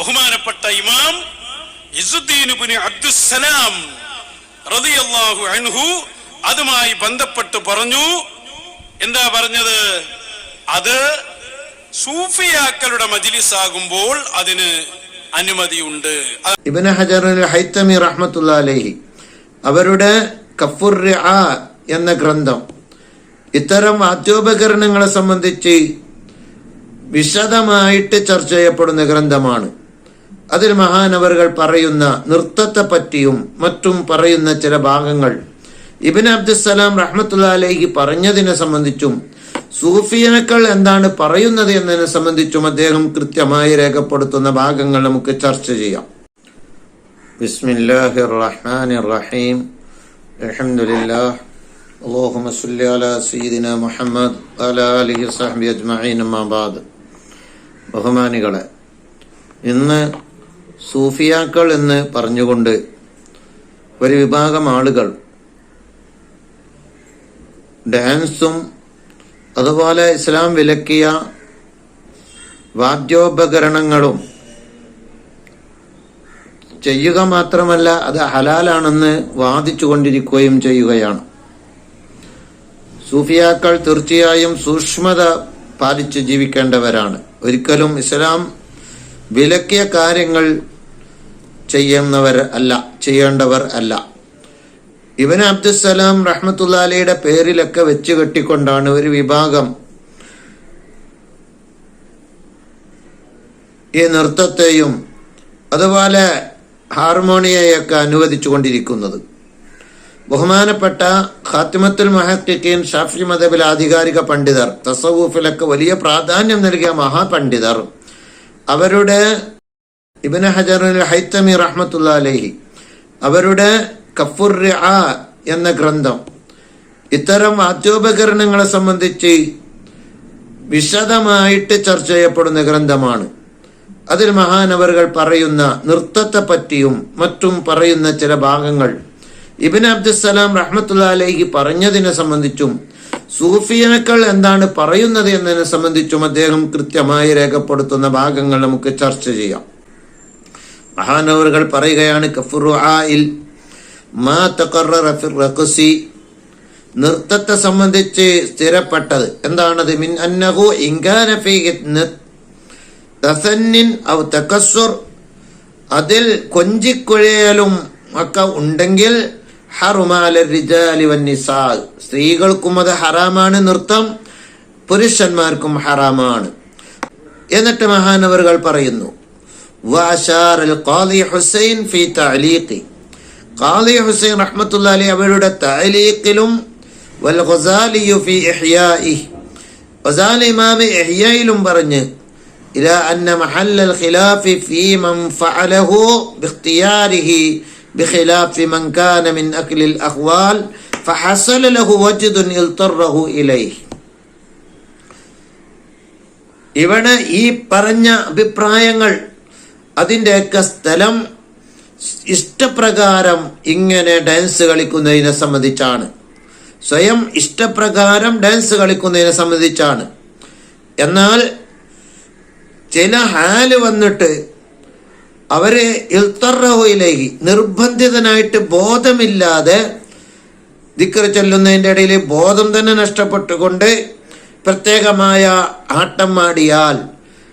ബഹുമാനപ്പെട്ട ഇമാം ഇസുദ്ദീൻ അബ്ദുസലാം റളിയല്ലാഹു അൻഹു അതുമായി ബന്ധപ്പെട്ട് പറഞ്ഞു. എന്താ പറഞ്ഞത്? അത് സൂഫിയാക്കളുടെ മജിലിസ് ആകുമ്പോൾ അതിന് അനുമതിയുണ്ട്. അത് ഹജറുൽ ഹൈത്തമി അവരുടെ കഫുർ എന്ന ഗ്രന്ഥം ഇത്തരം വാദ്യോപകരണങ്ങളെ സംബന്ധിച്ച് വിശദമായിട്ട് ചർച്ച ചെയ്യപ്പെടുന്ന ഗ്രന്ഥമാണ്. അതിൽ മഹാനവറുകൾ പറയുന്ന നൃത്തത്തെ പറ്റിയും മറ്റും പറയുന്ന ചില ഭാഗങ്ങൾ ഇബിൻ അബ്ദുസലാം റഹ്മത്തുള്ള അലൈഹി പറഞ്ഞതിനെ സംബന്ധിച്ചും സൂഫിയനക്കൾ എന്താണ് പറയുന്നത് എന്നതിനെ സംബന്ധിച്ചും അദ്ദേഹം കൃത്യമായി രേഖപ്പെടുത്തുന്ന ഭാഗങ്ങൾ നമുക്ക് ചർച്ച ചെയ്യാം ബിസ്മില്ലാഹി റഹ്മാൻ റഹീം അൽഹംദുലില്ലാഹ് اللهم صل على سيدنا മുഹമ്മദ് وعلى آله وصحبه أجمعين أما بعد ബഹുമാനികളെ ഇന്ന് സൂഫിയാക്കൾ എന്ന് പറഞ്ഞുകൊണ്ട് ഒരു വിഭാഗം ആളുകൾ ഡാൻസും അതുപോലെ ഇസ്ലാം വിലക്കിയ വാദ്യോപകരണങ്ങളും ചെയ്യുക മാത്രമല്ല അത് ഹലാലാണെന്ന് വാദിച്ചു കൊണ്ടിരിക്കുകയും ചെയ്യുകയാണ്. സൂഫിയാക്കൾ തീർച്ചയായും സൂക്ഷ്മത പാലിച്ച് ജീവിക്കേണ്ടവരാണ്. ഒരിക്കലും ഇസ്ലാം വിലക്കിയ കാര്യങ്ങൾ ചെയ്യുന്നവർ അല്ല ചെയ്യേണ്ടവർ അല്ല. ഇവൻ അബ്ദുസലാം റഹ്മത്തുല്ലാലയുടെ പേരിലൊക്കെ വെച്ച് കെട്ടിക്കൊണ്ടാണ് ഒരു വിഭാഗം ഈ നൃത്തത്തെയും അതുപോലെ ഹാർമോണിയയൊക്കെ അനുവദിച്ചു കൊണ്ടിരിക്കുന്നത് ബഹുമാനപ്പെട്ട ഖാത്തിമത്തുൽ മഹക്കിക്കീൻ ഷാഫി മതബിലെ ആധികാരിക പണ്ഡിതർ തസവൂഫിലൊക്കെ വലിയ പ്രാധാന്യം നൽകിയ മഹാപണ്ഡിതർ അവരുടെ ഇബിന് ഹജർ ഹൈത്തമി റഹ്മത്തുള്ള അലഹി അവരുടെ കഫുർ എന്ന ഗ്രന്ഥം ഇത്തരം വാദ്യോപകരണങ്ങളെ സംബന്ധിച്ച് വിശദമായിട്ട് ചർച്ച ചെയ്യപ്പെടുന്ന ഗ്രന്ഥമാണ്. അതിൽ മഹാനവറുകൾ പറയുന്ന നൃത്തത്തെ പറ്റിയും മറ്റും പറയുന്ന ചില ഭാഗങ്ങൾ ഇബിൻ അബ്ദുസലാം റഹ്മത്തുള്ള അലൈഹി പറഞ്ഞതിനെ സംബന്ധിച്ചും സൂഫിയനക്കൾ എന്താണ് പറയുന്നത് എന്നതിനെ സംബന്ധിച്ചും അദ്ദേഹം കൃത്യമായി രേഖപ്പെടുത്തുന്ന ഭാഗങ്ങൾ നമുക്ക് ചർച്ച ചെയ്യാം. മഹാനവറുകൾ പറയുകയാണ് മാ തഖററ നൃത്തത്തെ സംബന്ധിച്ച് സ്ഥിരപ്പെട്ടത് എന്താണത്? മിൻ അന്നഹു ഇൻകാന ഫീ ഔ അതിൽ കൊഞ്ചിക്കുഴയലും ഒക്കെ ഉണ്ടെങ്കിൽ സ്ത്രീകൾക്കും അത് ഹറാമാണ്. നൃത്തം പുരുഷന്മാർക്കും ഹറാമാണ്. എന്നിട്ട് മഹാനവറുകൾ പറയുന്നു ഹുസൈൻ ഫി തലീഖി ഖാദി ഹുസൈൻ റഹ്മത്തുള്ള അലി അവരുടെ തലീഖിലും വൽ ഖസാലിയു ഫി ഇഹ്യാഇ ഖസാലി ഇമാം ഇഹ്യായിലും പറഞ്ഞ് ഇല അന്ന മഹല്ലൽ ഖിലാഫി ഫീ മൻ ഫഅലഹു ബിഖ്തിയാരിഹി بخلاف من كان من أكل الأخوال فحصل له وجد اضطره إليه ഇവിടെ ഈ പറഞ്ഞ അഭിപ്രായങ്ങൾ അതിൻ്റെയൊക്കെ സ്ഥലം ഇഷ്ടപ്രകാരം ഇങ്ങനെ ഡാൻസ് കളിക്കുന്നതിനെ സംബന്ധിച്ചാണ് സ്വയം ഇഷ്ടപ്രകാരം ഡാൻസ് കളിക്കുന്നതിനെ സംബന്ധിച്ചാണ് എന്നാൽ ചില ഹാല് വന്നിട്ട് അവരെ ഇൽത്തറഹുയിലേക്ക് നിർബന്ധിതനായിട്ട് ബോധമില്ലാതെ ദിക്കറ് ചൊല്ലുന്നതിന്റെ ഇടയിൽ ബോധം തന്നെ നഷ്ടപ്പെട്ടുകൊണ്ട് പ്രത്യേകമായ ആട്ടം ആടിയാൽ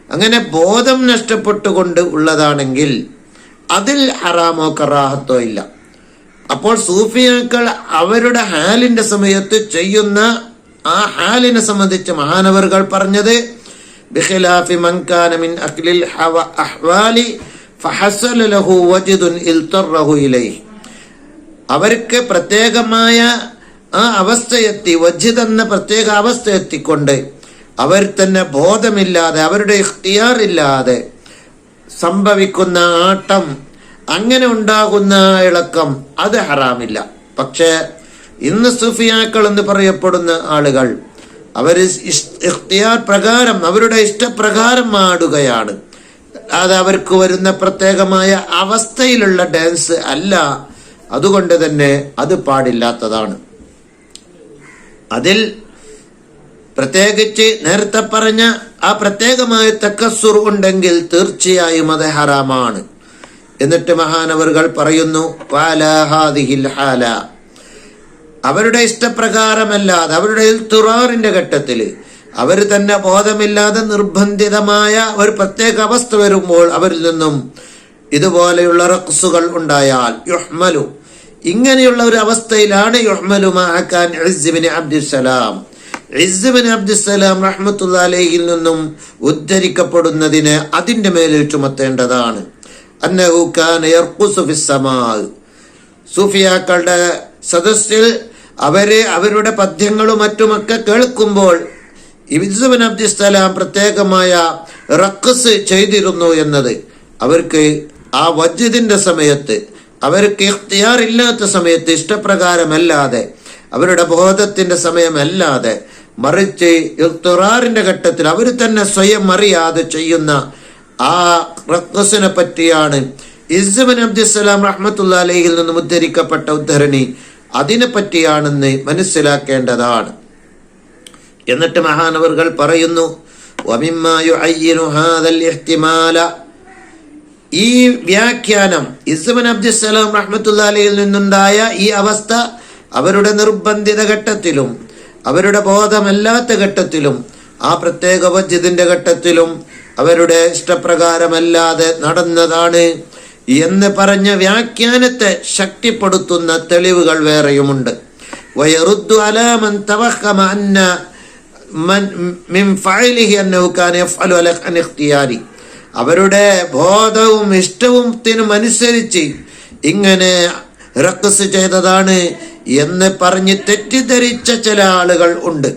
അങ്ങനെ ബോധം നഷ്ടപ്പെട്ടുകൊണ്ട് ഉള്ളതാണെങ്കിൽ അതിൽ ഹറാമോ കറാഹത്തോ ഇല്ല. അപ്പോൾ സൂഫിയാക്കൾ അവരുടെ ഹാലിന്റെ സമയത്ത് ചെയ്യുന്ന ആ ഹാലിനെ സംബന്ധിച്ച് മഹാനവറുകൾ പറഞ്ഞത് ബിഖിലാഫി മൻകാനമിൻ അഖ്ലിൽ അഹ്വാലി ലഹു അവർക്ക് പ്രത്യേകമായ ആ അവസ്ഥയെത്തി വജിദ് എന്ന പ്രത്യേക അവസ്ഥ എത്തിക്കൊണ്ട് അവർ തന്നെ ബോധമില്ലാതെ അവരുടെ ഇഖ്തിയാർ ഇല്ലാതെ സംഭവിക്കുന്ന ആട്ടം അങ്ങനെ ഉണ്ടാകുന്ന ഇളക്കം അത് ഹറാമില്ല. പക്ഷേ ഇന്ന് സുഫിയാക്കൾ എന്ന് പറയപ്പെടുന്ന ആളുകൾ അവർ ഇഖ്തിയാർ പ്രകാരം അവരുടെ ഇഷ്ടപ്രകാരം ആടുകയാണ്. അത് അവർക്ക് വരുന്ന പ്രത്യേകമായ അവസ്ഥയിലുള്ള ഡാൻസ് അല്ല. അതുകൊണ്ട് തന്നെ അത് പാടില്ലാത്തതാണ്. അതിൽ പ്രത്യേകിച്ച് നേരത്തെ പറഞ്ഞ ആ പ്രത്യേകമായ തക്കസുർ ഉണ്ടെങ്കിൽ തീർച്ചയായും അത് ഹറാമാണ്. എന്നിട്ട് മഹാനവറുകൾ പറയുന്നു അവരുടെ ഇഷ്ടപ്രകാരമല്ലാതെ അവരുടെ തുറാറിന്റെ ഘട്ടത്തിൽ അവർ തന്നെ ബോധമില്ലാതെ നിർബന്ധിതമായ ഒരു പ്രത്യേക അവസ്ഥ വരുമ്പോൾ അവരിൽ നിന്നും ഇതുപോലെയുള്ള റക്സുകൾ ഉണ്ടായാൽ യുഹ്മലു. ഇങ്ങനെയുള്ള ഒരു അവസ്ഥയിലാണ് യുഹ്മലു മാക്കാൻ ഇസ്ബിന് അബ്ദുസലാം ഇസ്ബിൻ അബ്ദുസലാം റഹ്മത്തുള്ള അലഹിൽ നിന്നും ഉദ്ധരിക്കപ്പെടുന്നതിന് അതിന്റെ മേലിൽ ചുമത്തേണ്ടതാണ്. സൂഫിയാക്കളുടെ സദസ്സിൽ അവരെ അവരുടെ പദ്യങ്ങളും മറ്റുമൊക്കെ കേൾക്കുമ്പോൾ ഇബിസുബിൻ അബ്ദുസ്സലാം പ്രത്യേകമായ റക്കസ് ചെയ്തിരുന്നു എന്നത് അവർക്ക് ആ വജ്ജിദിന്റെ സമയത്ത് അവർക്ക് ഇഖ്തിയാറില്ലാത്ത സമയത്ത് ഇഷ്ടപ്രകാരമല്ലാതെ അവരുടെ ബോധത്തിന്റെ സമയമല്ലാതെ മറിച്ച് ഇഖ്തിറാറിന്റെ ഘട്ടത്തിൽ അവർ തന്നെ സ്വയം അറിയാതെ ചെയ്യുന്ന ആ റക്കസിനെ പറ്റിയാണ് ഇസ്ബിൻ അബ്ദുസ്സലാം റഹ്മത്തുള്ള അലഹിൽ നിന്നും ഉദ്ധരിക്കപ്പെട്ട ഉദ്ധരണി. അതിനെ പറ്റിയാണെന്ന് മനസ്സിലാക്കേണ്ടതാണ്. എന്നിട്ട് മഹാനവറുകൾ പറയുന്നു ഈ വ്യാഖ്യാനം ഇസ്മൻ അബ്ദുസലാം റഹ്മത്തുള്ള അലയിൽ നിന്നുണ്ടായ ഈ അവസ്ഥ അവരുടെ നിർബന്ധിത ഘട്ടത്തിലും അവരുടെ ബോധമല്ലാത്ത ഘട്ടത്തിലും ആ പ്രത്യേക വജ്ജിതിന്റെ ഘട്ടത്തിലും അവരുടെ ഇഷ്ടപ്രകാരമല്ലാതെ നടന്നതാണ് എന്ന് പറഞ്ഞ വ്യാഖ്യാനത്തെ ശക്തിപ്പെടുത്തുന്ന തെളിവുകൾ വേറെയുമുണ്ട്. വയറുദ്ദു അലാമൻ തവഹമ അന്ന അവരുടെ ബോധവും ഇഷ്ടവും അനുസരിച്ച് ഇങ്ങനെ റക്കസ് ചെയ്തതാണ് എന്ന് പറഞ്ഞ് തെറ്റിദ്ധരിച്ച ചില ആളുകൾ ഉണ്ട്.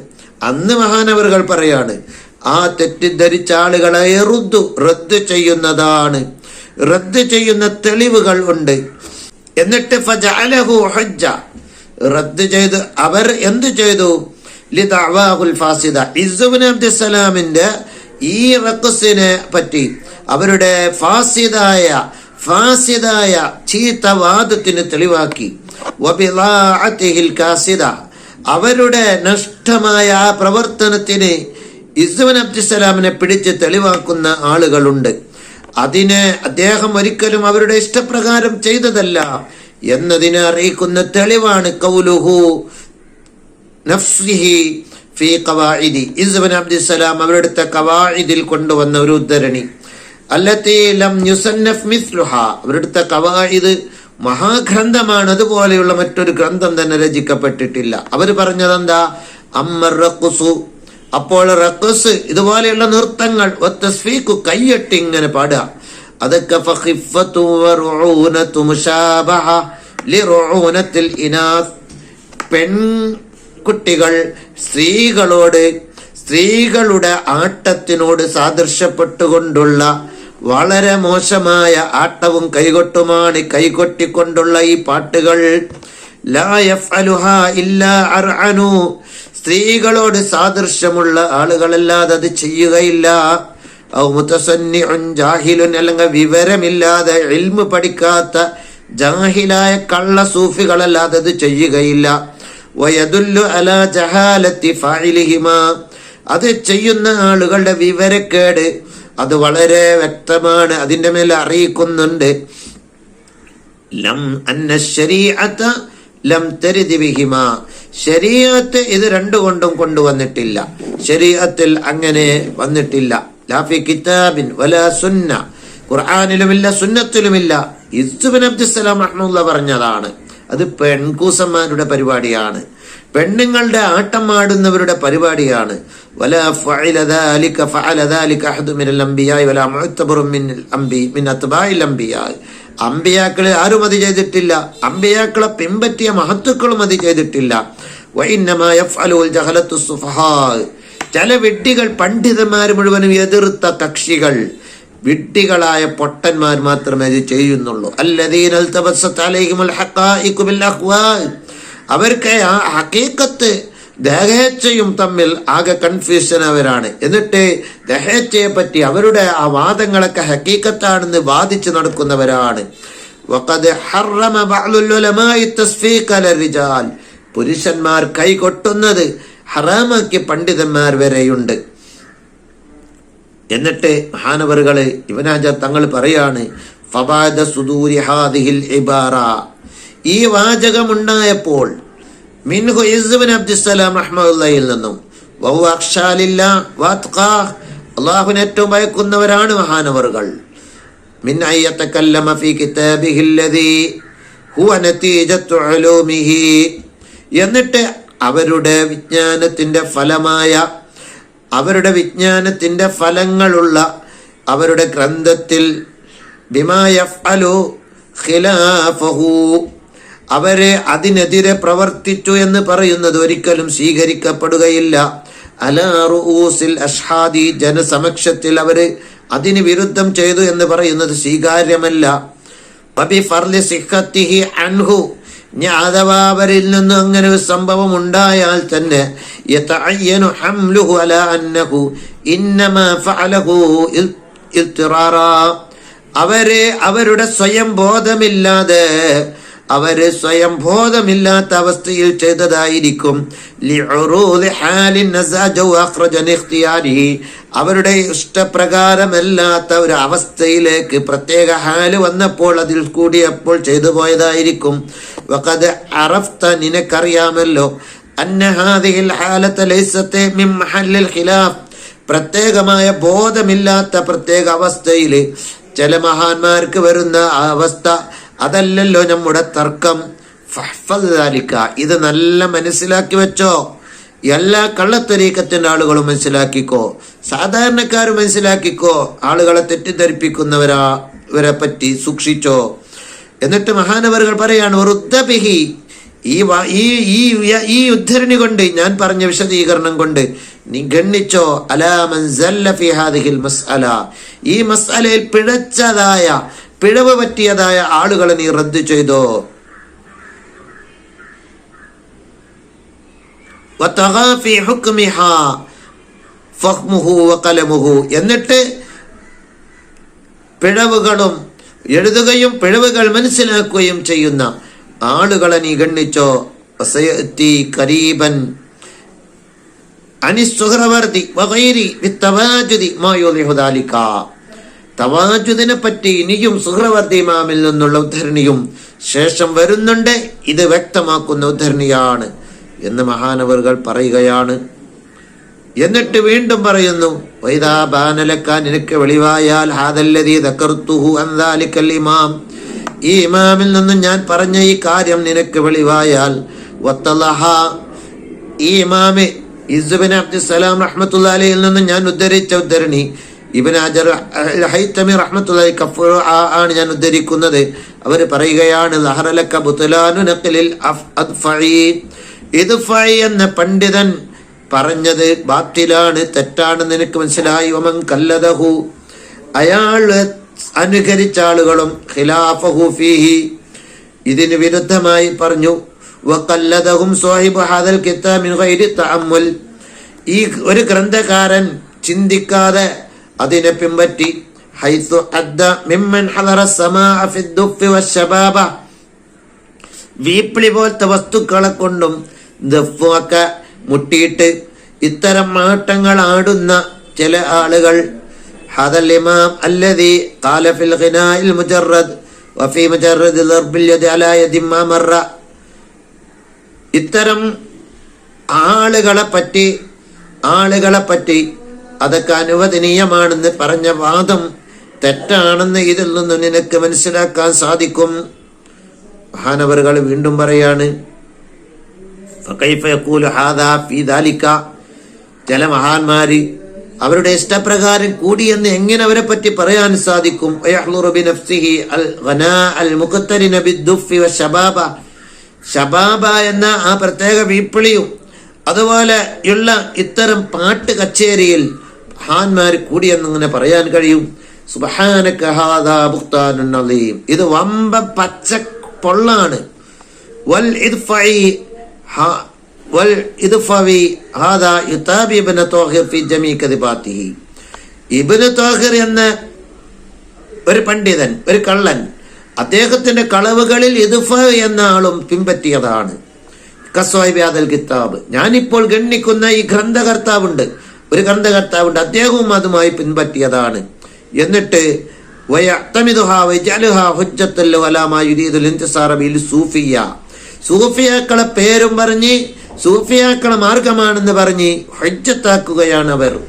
അന്ന് മഹാനവറുകൾ പറയാണ് ആ തെറ്റിദ്ധരിച്ച ആളുകളെ റുദ്ദു റദ്ദ് ചെയ്യുന്നതാണ്. റദ്ദ് ചെയ്യുന്ന തെളിവുകൾ ഉണ്ട്. എന്നിട്ട് ഫജഅലഹു ഹജ്ജ. റദ്ദ് ചെയ്ത് അവർ എന്ത് ചെയ്തു? ഫാസിദ. ഈ റഖസിനെ പറ്റി അവരുടെ ഫാസിദായ ഫാസിദായ ചീത്ത വാദത്തിന് തെളിവാക്കി. അവരുടെ നഷ്ടമായ ആ പ്രവർത്തനത്തിന് ഇസുബിൻ അബ്ദുസലാമിനെ പിടിച്ച് തെളിവാക്കുന്ന ആളുകളുണ്ട്. അതിനെ അദ്ദേഹം ഒരിക്കലും അവരുടെ ഇഷ്ടപ്രകാരം ചെയ്തതല്ല. എന്നതിനെ അറിയിക്കുന്ന തെളിവാണ് കൗലുഹു. നഫ്സിഹി ഫീ ഖവാഇദി. ഇസ്ബൻ അബ്ദുസലാം അവരുടെ ഖവാഇദിൽ കൊണ്ടുവന്ന ഒരു ഉദ്ധരണി. അല്ലതി ലം യുസന്നഫ് മിസ്ലുഹ. അവരുടെ കവാഇദ് മഹാഗ്രന്ഥമാണ്. അതുപോലെയുള്ള മറ്റൊരു ഗ്രന്ഥം തന്നെ രചിക്കപ്പെട്ടിട്ടില്ല. അവർ പറഞ്ഞത് എന്താ അമ്മർ റക്കുസു അപ്പോൾ റഖസ് ഇതുപോലെയുള്ള നൃത്തങ്ങൾ വത്തസ്ഫീഖു കയ്യട്ടി ഇങ്ങനെ പാടുക. അതൊക്കെ ഫഖിഫത്തു പെൺകുട്ടികൾ സ്ത്രീകളോട് സ്ത്രീകളുടെ ആട്ടത്തിനോട് സാദൃശ്യപ്പെട്ടുകൊണ്ടുള്ള വളരെ മോശമായ ആട്ടവും കൈകൊട്ടുമാണ് കൈകൊട്ടിക്കൊണ്ടുള്ള ഈ പാട്ടുകൾ. സ്ത്രീകളോട് സാദൃശ്യമുള്ള ആളുകളല്ലാതെ അത് ചെയ്യുകയില്ല. ജാഹിലുൻ അല്ലെങ്കിൽ വിവരമില്ലാതെ ഇൽമു പഠിക്കാത്ത ജാഹിലായ കള്ള സൂഫികളല്ലാതെ അത് ചെയ്യുകയില്ല. അത് ചെയ്യുന്ന ആളുകളുടെ വിവരക്കേട് അത് വളരെ വ്യക്തമാണ് അതിന്റെ മേലെ അറിയിക്കുന്നുണ്ട്. ലം അന്ന ശരീഅത്ത ലം തരിതി ബിഹിമ. ശരീഅത്ത് ഇത് രണ്ടുകൊണ്ടും കൊണ്ടുവന്നിട്ടില്ല. ശരീരത്തിൽ അങ്ങനെ വന്നിട്ടില്ല. ലാഫി കിതാബിൻ വല സുന്ന. ഖുർആാനിലുമില്ല സുന്നത്തിലുമില്ല. ഇസുബിൻ അബ്ദുസലാം റഹ്മുള്ള പറഞ്ഞതാണ്. അത് പെൺകൂസന്മാരുടെ പരിപാടിയാണ്. പെണ്ണുങ്ങളുടെ ആട്ടം ആടുന്നവരുടെ പരിപാടിയാണ് അമ്പിയാക്കളെ ആരും അത് ചെയ്തിട്ടില്ല. അമ്പിയാക്കളെ പിൻപറ്റിയ മഹത്തുക്കളും അത് ചെയ്തിട്ടില്ല. ചില വ്യക്തികൾ പണ്ഡിതന്മാർ മുഴുവനും എതിർത്ത കക്ഷികൾ. വിഡ്ഢികളായ പൊട്ടന്മാർ മാത്രമേ അത് ചെയ്യുന്നുള്ളൂ. അല്ലതീനൽ അവർക്ക് ആ ഹക്കീക്കത്ത് ദഹേച്ഛയും തമ്മിൽ ആകെ കൺഫ്യൂഷൻ അവരാണ്. എന്നിട്ട് ദഹേച്ഛയെ പറ്റി അവരുടെ ആ വാദങ്ങളൊക്കെ ഹക്കീക്കത്താണെന്ന് വാദിച്ച് നടക്കുന്നവരാണ്. പുരുഷന്മാർ കൈകൊട്ടുന്നത് ഹറാമാക്കിയ പണ്ഡിതന്മാർ വരെയുണ്ട്. എന്നിട്ട് മഹാനവറുകളെ ഇവനാജ തങ്ങൾ പറയാണ് സുദൂരി ഹാദിഹിൽ ഇബാറ. ഈ വാചകമുണ്ടായപ്പോൾ മിൻഹു നിന്നും ഏറ്റവും ഭയക്കുന്നവരാണ് മഹാനവറുകൾ. ഹുവ നതീജത്തു ഉലൂമിഹി. എന്നിട്ട് അവരുടെ വിജ്ഞാനത്തിന്റെ ഫലമായ അവരുടെ വിജ്ഞാനത്തിന്റെ ഫലങ്ങളുള്ള അവരുടെ ഗ്രന്ഥത്തിൽ ബിമായഫ്അലു ഖിലാഫഹു അവരെ അതിനെതിരെ പ്രവർത്തിച്ചു എന്ന് പറയുന്നത് ഒരിക്കലും സ്വീകരിക്കപ്പെടുകയില്ല. അലാ അഷാദി ജനസമക്ഷത്തിൽ അവർ അതിന് വിരുദ്ധം ചെയ്തു എന്ന് പറയുന്നത് സ്വീകാര്യമല്ല. അൻഹു അവരിൽ നിന്ന് അങ്ങനെ ഒരു സംഭവം ഉണ്ടായാൽ തന്നെ. അവരെ അവരുടെ സ്വയം ബോധമില്ലാതെ അവർ സ്വയം ബോധമില്ലാത്ത അവസ്ഥയിൽ ചെയ്തതായിരിക്കും. അവരുടെ ഇഷ്ടപ്രകാരമല്ലാത്ത ഒരു അവസ്ഥയിലേക്ക് പ്രത്യേക ഹാൽ വന്നപ്പോൾ അതിൽ കൂടി അപ്പോൾ ചെയ്തു പോയതായിരിക്കും. വഖദ് അറഫ്ത നിനക്കറിയാമല്ലോ അന്ന ഹാദിഹിൽ ഹാലത്ത് ലൈസത്തെ മിം ഹല്ലിൽ പ്രത്യേകമായ ബോധമില്ലാത്ത പ്രത്യേക അവസ്ഥയിൽ ചില മഹാന്മാർക്ക് വരുന്ന അവസ്ഥ അതല്ലല്ലോ നമ്മുടെ തർക്കം. ഇത് നല്ല മനസ്സിലാക്കി വെച്ചോ. എല്ലാ കള്ളത്തരീക്കത്തിന്റെ ആളുകളും മനസ്സിലാക്കിക്കോ. സാധാരണക്കാർ മനസ്സിലാക്കിക്കോ. ആളുകളെ തെറ്റിദ്ധരിപ്പിക്കുന്നവരാ ഇവരെ പറ്റി സൂക്ഷിച്ചോ. എന്നിട്ട് മഹാനവറുകൾ പറയാണ് വൃദ്ധബിഹി ഈ ഈ ഈ ഈ ഉദ്ധരണി കൊണ്ട് ഞാൻ പറഞ്ഞ വിശദീകരണം കൊണ്ട് നീ ഗണ്ണിച്ചോ അലാമൻ ഈ മസ്അലയിൽ പിഴച്ചതായ പിഴവ് പറ്റിയതായ ആളുകളെ നീ റദ്ദ് ചെയ്തോ? എന്നിട്ട് പിഴവുകളും എഴുതുകയും പിഴവുകൾ മനസ്സിലാക്കുകയും ചെയ്യുന്ന ആളുകളെ നീ ഗണ്ണിച്ചോ? കരീബൻ അനി വകൈരി വഗൈരി വിത്തവാജുദി മാ യുളിഹു ദാലിക. തവാജുദിനെ പറ്റി ഇനിയും സുഹ്റവർദി ഇമാമിൽ നിന്നുള്ള ഉദ്ധരണിയും ശേഷം വരുന്നുണ്ട്. ഇത് വ്യക്തമാക്കുന്ന ഉദ്ധരണിയാണ് എന്ന് മഹാനവറുകൾ പറയുകയാണ്. എന്നിട്ട് വീണ്ടും പറയുന്നു വൈദാ ബാനലക്കാൻ നിനക്ക് വെളിവായാൽ ഹാദല്ലതി ദക്കർത്തുഹു അന്താലിക്കൽ ഇമാം. ഈ ഇമാമിൽ നിന്നും ഞാൻ പറഞ്ഞ ഈ കാര്യം നിനക്ക് വെളിവായാൽ വത്തലഹ ഈ ഇമാമെ ഇസുബിൻ അബ്ദുസലാം റഹ്മത്തുള്ള അലയിൽ നിന്നും ഞാൻ ഉദ്ധരിച്ച ഉദ്ധരണി ഇബിൻ അജർ ഹൈത്തമി റഹ്മത്തുള്ള കഫൂർ ആണ് ഞാൻ ഉദ്ധരിക്കുന്നത്. അവർ പറയുകയാണ് ലഹറലക്ക ബുത്തലാനു നഖലിൽ. ഇദ്ഫഈ എന്ന പണ്ഡിതൻ പറഞ്ഞത് ബാത്തിലാണ് തെറ്റാണ് നിനക്ക് മനസ്സിലായി. ഒമൻ കല്ലതഹു അയാൾ അനുകരിച്ച ആളുകളും ഖിലാഫഹു ഫീഹി. ഇതിന് വിരുദ്ധമായി പറഞ്ഞു വക്കല്ലതഹും സോഹിബ് ഹാദൽ കിത്താമിൻ ഈ ഒരു ഗ്രന്ഥകാരൻ ചിന്തിക്കാതെ അതിനെ പിൻപറ്റി മിമ്മൻ വീപ്പിളി പോലത്തെ വസ്തുക്കളെ കൊണ്ടും ദഫുമൊക്കെ മുട്ടിയിട്ട് ഇത്തരം മാട്ടങ്ങൾ ആടുന്ന ചില ആളുകൾ യദി അലാ യദി ഇത്തരം ആളുകളെ പറ്റി ആളുകളെ പറ്റി അതൊക്കെ അനുവദനീയമാണെന്ന് പറഞ്ഞ വാദം തെറ്റാണെന്ന് ഇതിൽ നിന്ന് നിനക്ക് മനസ്സിലാക്കാൻ സാധിക്കും. മഹാനവറുകൾ വീണ്ടും പറയാണ് ചില മഹാന്മാര് അവരുടെ ഇഷ്ടപ്രകാരം കൂടി എന്ന് എങ്ങനെ അവരെ പറ്റി പറയാൻ സാധിക്കും? എന്ന ആ പ്രത്യേക വീപ്പിളിയും അതുപോലെയുള്ള ഇത്തരം പാട്ട് കച്ചേരിയിൽ മഹാന്മാർ കൂടിയെന്നിങ്ങനെ പറയാൻ കഴിയും. അളീം ഇത് വമ്പ പച്ച പൊള്ളാണ്. വൽ വൽ ഇദ്ഫവി ഹാദാ യുതാബി ഇബ്നു തോഹിർ എന്ന ഒരു പണ്ഡിതൻ ഒരു കള്ളൻ അദ്ദേഹത്തിന്റെ കളവുകളിൽ ഇദ്ഫ എന്ന ആളും പിൻപറ്റിയതാണ്. കസ്വാഹിബാദൽ കിതാബ്. ഞാനിപ്പോൾ ഗണ്ണിക്കുന്ന ഈ ഗ്രന്ഥകർത്താവുണ്ട്. ഒരു ഗ്രന്ഥകർത്താവുണ്ട് അദ്ദേഹവും അതുമായി പിൻപറ്റിയതാണ്. എന്നിട്ട് സൂഫിയാക്കളെ പേരും പറഞ്ഞ് സൂഫിയാക്കളെ മാർഗമാണെന്ന് പറഞ്ഞ് ഹജ്ജത്താക്കുകയാണ് അവർ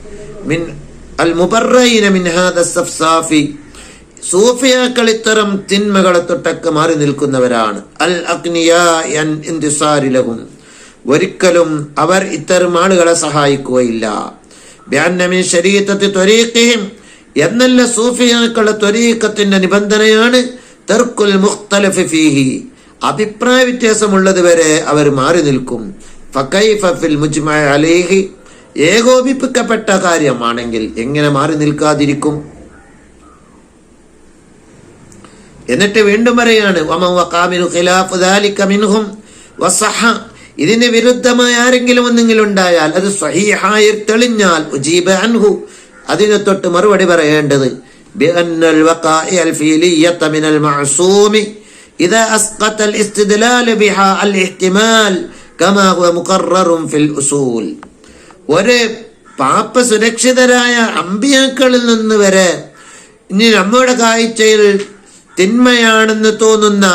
മിൻ അൽ മുബറൈന മിൻ ഹാദ സഫ്സാഫി. സൂഫിയാക്കൾ ഇത്തരം തിന്മകളെ തൊട്ടൊക്കെ മാറി നിൽക്കുന്നവരാണ്. അൽ അഗ്നിയാരിലഹും ഒരിക്കലും അവർ ഇത്തരം ആളുകളെ സഹായിക്കുകയില്ല. എന്നല്ല സൂഫിയാക്കളുടെ ത്വരീക്കത്തിന്റെ നിബന്ധനയാണ് തെർക്കുൽ മുഖ്തലഫ് ഫീഹി. അഭിപ്രായ വ്യത്യാസമുള്ളത് വരെ അവർ മാറി നിൽക്കും. ഫക്കൈഫിൽ മുജ്മഅ അലൈഹി. ഏകോപിപ്പിക്കപ്പെട്ട കാര്യമാണെങ്കിൽ എങ്ങനെ മാറി നിൽക്കാതിരിക്കും? എന്നിട്ട് വീണ്ടും പറയാണ് വമൻ വഖാമിനു ഖിലാഫു ദാലിക മിൻഹും വസഹ ഇതിന് വിരുദ്ധമായ ആരെങ്കിലും ഒന്നെങ്കിലും ഉണ്ടായാൽ അത് സ്വഹീഹായി തെളിഞ്ഞാൽ ഉജീബ അൻഹു അതിനെ തൊട്ട് മറുപടി പറയേണ്ടത് بأن الوقائع الفيلية من المعصوم إذا أسقط الاستدلال بها الاحتمال كما هو مقرر في الأصول ഒരു പാപ്പ സുരക്ഷിതരായ അമ്പിയാക്കളിൽ നിന്ന് വരെ ഇനി നമ്മുടെ കാഴ്ചയിൽ തിന്മയാണെന്ന് തോന്നുന്ന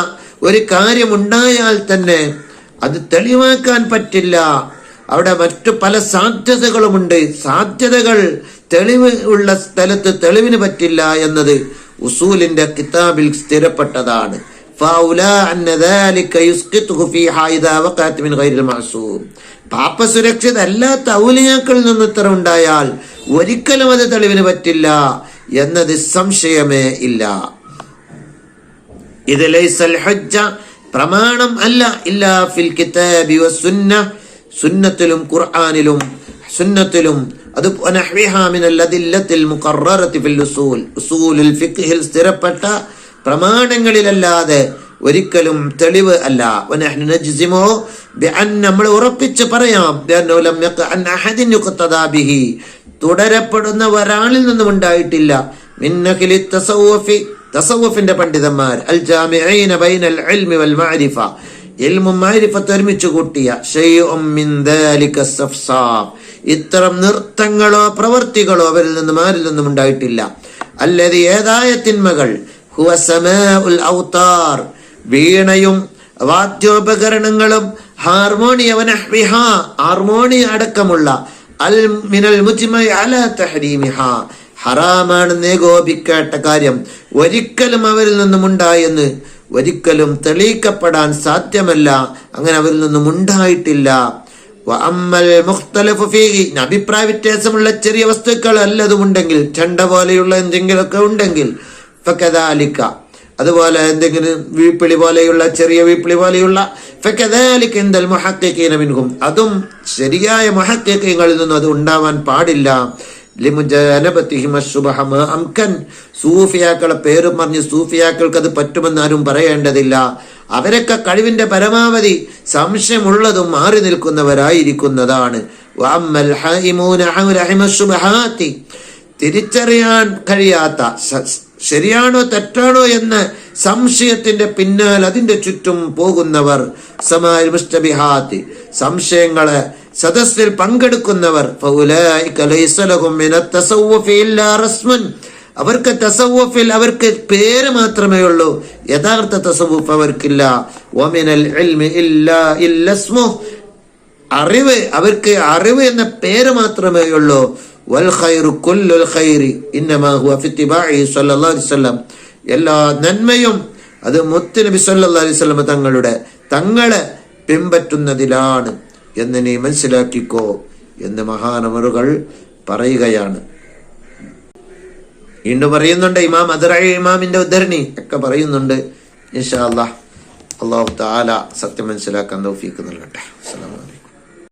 ഒരു കാര്യമുണ്ടായാൽ തന്നെ അത് തെളിവാക്കാൻ പറ്റില്ല. അവിടെ മറ്റു പല സാധ്യതകളുമുണ്ട്. സാധ്യതകൾ തെളിവ് ഉള്ള സ്ഥലത്ത് തെളിവിന് പറ്റില്ല എന്നത് ഉസൂലിന്റെ കിതാബിൽ സ്ഥിരപ്പെട്ടതാണ്. പാപ്പ സുരക്ഷിതല്ലാത്ത ഔലിയാക്കളിൽ നിന്ന് ഇത്ര ഉണ്ടായാൽ ഒരിക്കലും അത് തെളിവിന് പറ്റില്ല എന്നത് സംശയമേ ഇല്ല. ഇത് ലൈസൽ പ്രമാണം അല്ല. ഇല്ലാ ഫിൽ കിതാബി വസുന്ന സുന്നത്തിലും ഖുർആനിലും സുന്നത്തിലും. അത് സ്ഥിരപ്പെട്ട പ്രമാണങ്ങളിലല്ലാതെ ഒരിക്കലും തെളിവ് അല്ല. നമ്മൾ ഉറപ്പിച്ച് പറയാം. തുടരപ്പെടുന്ന ഒരാളിൽ നിന്നും ഉണ്ടായിട്ടില്ല. തസവ്വുഫിന്റെ പണ്ഡിതന്മാർ അൽ ജാമിഈന ബൈനൽ ഇൽമി വൽ മഅരിഫ ഇൽമും മഅരിഫത്ത് ഒരുമിച്ച് കൂട്ടിയ ഇത്തരം നൃത്തങ്ങളോ പ്രവർത്തികളോ അവരിൽ നിന്നും ആരിൽ നിന്നും ഉണ്ടായിട്ടില്ല. അല്ലത് ഏതായ തിന്മകൾ? ഔതാർ. വീണയും വാദ്യോപകരണങ്ങളും ഹാർമോണിയ ഹാർമോണിയ അടക്കമുള്ള അൽ മിനൽ മുജ്മഇ അലാ തഹരീമിഹ. ഹറാമാണെന്ന് ഏകോപിക്കേട്ട കാര്യം ഒരിക്കലും അവരിൽ നിന്നും ഉണ്ടായെന്ന് ഒരിക്കലും തെളിയിക്കപ്പെടാൻ സാധ്യമല്ല. അങ്ങനെ അവരിൽ നിന്നും ഉണ്ടായിട്ടില്ല അഭിപ്രായ വ്യത്യാസമുള്ള ചെറിയ വസ്തുക്കൾ അല്ലതും ഉണ്ടെങ്കിൽ ചെണ്ട പോലെയുള്ള എന്തെങ്കിലുമൊക്കെ ഉണ്ടെങ്കിൽ ഫക്കദാലിക്ക. അതുപോലെ എന്തെങ്കിലും വീപ്പിളി പോലെയുള്ള ചെറിയ വീപ്പിളി പോലെയുള്ള ഫക്കദാലിക്ക എന്തൽ മുഹക്കിക്കീന മിൻഹും. അതും ശരിയായ മുഹക്കിക്കങ്ങളിൽ നിന്നും അത് ഉണ്ടാവാൻ പാടില്ല. അംകൻ സൂഫിയാക്കളെ പേരും പറഞ്ഞ് സൂഫിയാക്കൾക്ക് അത് പറ്റുമെന്നാരും പറയേണ്ടതില്ല. അവരൊക്കെ കഴിവിന്റെ പരമാവധി സംശയമുള്ളതും മാറി നിൽക്കുന്നവരായിരിക്കുന്നതാണ്. തിരിച്ചറിയാൻ കഴിയാത്ത ശരിയാണോ തെറ്റാണോ എന്ന് സംശയത്തിന്റെ പിന്നാൽ അതിന്റെ ചുറ്റും പോകുന്നവർ. സംശയങ്ങളെ സദസ്സിൽ പങ്കെടുക്കുന്നവർ അവർക്ക് തസവൂഫിൽ അവർക്ക് പേര് മാത്രമേ ഉള്ളൂ. യഥാർത്ഥ തസവൂഫ് അവർക്കില്ല. ഇസ്മുഹ് അറിവ് അവർക്ക് അറിവ് എന്ന പേര് മാത്രമേ ഉള്ളൂ. എല്ലാ നന്മയും അത് മുത്ത് നബി സല്ലല്ലാഹു അലൈഹി വസല്ലം തങ്ങളുടെ തങ്ങളെ പിൻപറ്റുന്നതിലാണ്. എന്ന് നീ മനസ്സിലാക്കിക്കോ എന്ന് മഹാനമറുകൾ പറയുകയാണ്. വീണ്ടും പറയുന്നുണ്ട് ഇമാം അതറായി ഇമാമിന്റെ ഉദ്ധരണി ഒക്കെ പറയുന്നുണ്ട്. ഇൻഷാ അള്ളാഹ് അള്ളാഹു താല സത്യം മനസ്സിലാക്കാൻ തൗഫീക്ക് നൽകട്ടെ. അസ്സലാമു അലൈക്കും.